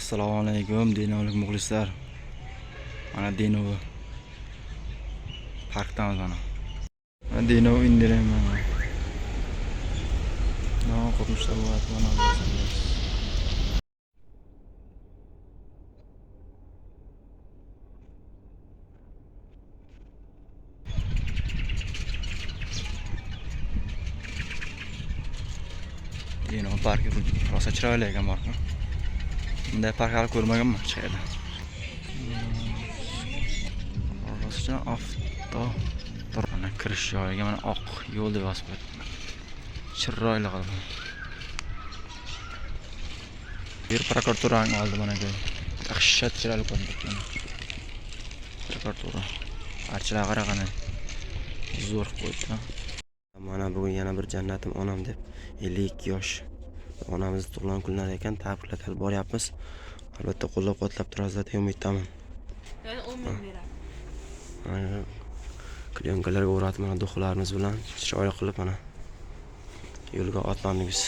assalomu alaykum denovlik muxlislar mana denovi parkdamiz mana mana denov indirayman qurmishlar bo'lyapti mana denov parki rosa chiroyli ekan barqa bunday park ko'rmaganman hech qayerda rostcha avto mana kirish joyiga mana oq yo'l deb yozib qo'yibdi chiroyli qilib yer prokuraturaning oldi mana bu dahshat chiroyli ko'rinib turibdi prokuratura archilar qara qanday zo'r qilib qo'yibdi mana bugun yana bir jannatim onam deb 52 yosh onamizni tug'ilgan kunlari ekan tabriklatib boryapmiz. Albatta qo'llab quvvatlab turasizlar degan umiddaman. Yani 10 bin lira. Mana klyonkalarga o'ratib mana do'xtirlarimiz bilan chiroyli qilib mana yo'lga otlandik biz